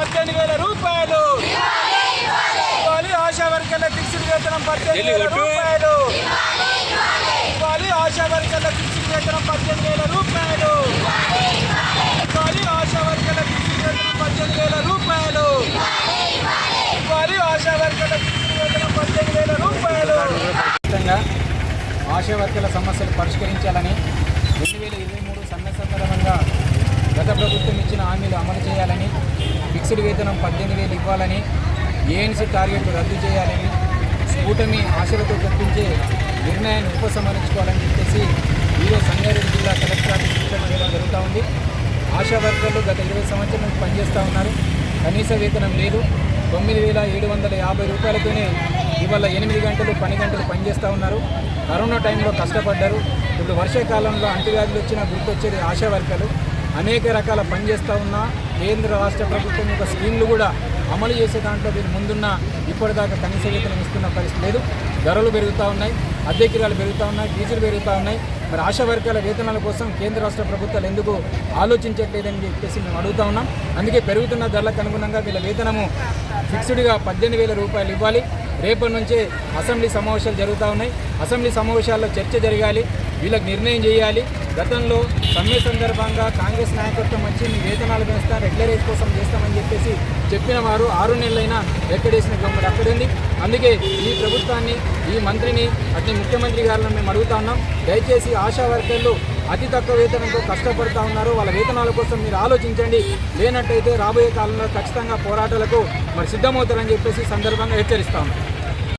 పద్దెనిమిది వేల రూపాయలు. ఇవ్వాలి. ఆశా వర్కర్ల ఫిక్స్డ్ వేతనం పద్దెనిమిది వేల రూపాయలు. ఇవ్వాలి. ఆశా వర్కర్ల ఫిక్స్డ్ వేతనం పద్దెనిమిది వేల రూపాయలు. ఇవ్వాలి. ఆశా వర్కర్ల ఫిక్స్డ్ వేతనం పద్దెనిమిది వేల రూపాయలు. ఇవ్వాలి. ఆశా వర్కర్ల ఫిక్స్డ్ వేతనం పద్దెనిమిది వేల రూపాయలు. ఆశా వర్కర్ల సమస్యలు పరిష్కరించాలని రెండు వేల ఇరవై మూడు సమ్మె సందర్భంగా గత ప్రభుత్వం ఇచ్చిన హామీలు అమలు చేయాలని ఫిక్స్డ్ వేతనం పద్దెనిమిది వేలు ఇవ్వాలని ఏఎన్సీ టార్గెట్ రద్దు చేయాలని కూటమి ఆశలతో తప్పించే నిర్ణయాన్ని ఉపసంహరించుకోవాలని చెప్పేసి ఈరోజు సంగారెడ్డి జిల్లా కలెక్టర్ ఆఫీస్ సూచన చేయడం జరుగుతూ ఉంది. ఆశా వర్కర్లు గత ఇరవై సంవత్సరం నుంచి పనిచేస్తూ ఉన్నారు. కనీస వేతనం లేదు. తొమ్మిది వేల ఏడు వందల యాభై రూపాయలతోనే ఇవాళ ఎనిమిది గంటలు పని గంటలు పనిచేస్తూ ఉన్నారు. కరోనా టైంలో కష్టపడ్డారు. ఇప్పుడు వర్షాకాలంలో అంటువ్యాధులు వచ్చినా గుర్తొచ్చేది ఆశా వర్కర్లు. అనేక రకాల పని చేస్తూ ఉన్నా కేంద్ర రాష్ట్ర ప్రభుత్వం యొక్క స్కీమ్లు కూడా అమలు చేసే దాంట్లో మీరు ముందున్న ఇప్పటిదాకా కనీస వేతనం ఇస్తున్న పరిస్థితి లేదు. ధరలు పెరుగుతూ ఉన్నాయి అద్దె కిరాలు పెరుగుతూ ఉన్నాయి ఫీజులు పెరుగుతూ ఉన్నాయి. మరి ఆశా వర్గాల వేతనాల కోసం కేంద్ర రాష్ట్ర ప్రభుత్వాలు ఎందుకు ఆలోచించట్లేదని చెప్పేసి మేము అడుగుతా ఉన్నాం. అందుకే పెరుగుతున్న ధరలకు అనుగుణంగా వీళ్ళ వేతనము ఫిక్స్డ్గా పద్దెనిమిది వేల రూపాయలు ఇవ్వాలి. రేపటి నుంచే అసెంబ్లీ సమావేశాలు జరుగుతూ ఉన్నాయి. అసెంబ్లీ సమావేశాల్లో చర్చ జరగాలి. వీళ్ళకి నిర్ణయం చేయాలి. గతంలో సమ్మె సందర్భంగా కాంగ్రెస్ నాయకత్వం వచ్చి మీ వేతనాలు పెంచుతాం రెగ్యులరైజ్ కోసం చేస్తామని చెప్పేసి చెప్పిన వారు ఆరు నెలలైనా ఎక్కడేసిన గమ్మడి అక్కడుంది అందుకే ఈ ప్రభుత్వాన్ని ఈ మంత్రిని అట్ని ముఖ్యమంత్రి గారిని మేము అడుగుతా ఉన్నాం. దయచేసి ఆశా వర్కర్లు అతి తక్కువ వేతనంతో కష్టపడుతూ ఉన్నారు. వాళ్ళ వేతనాల కోసం మీరు ఆలోచించండి. లేనట్టయితే రాబోయే కాలంలో ఖచ్చితంగా పోరాటాలకు మరి సిద్ధమవుతారని చెప్పేసి సందర్భంగా హెచ్చరిస్తా ఉన్నారు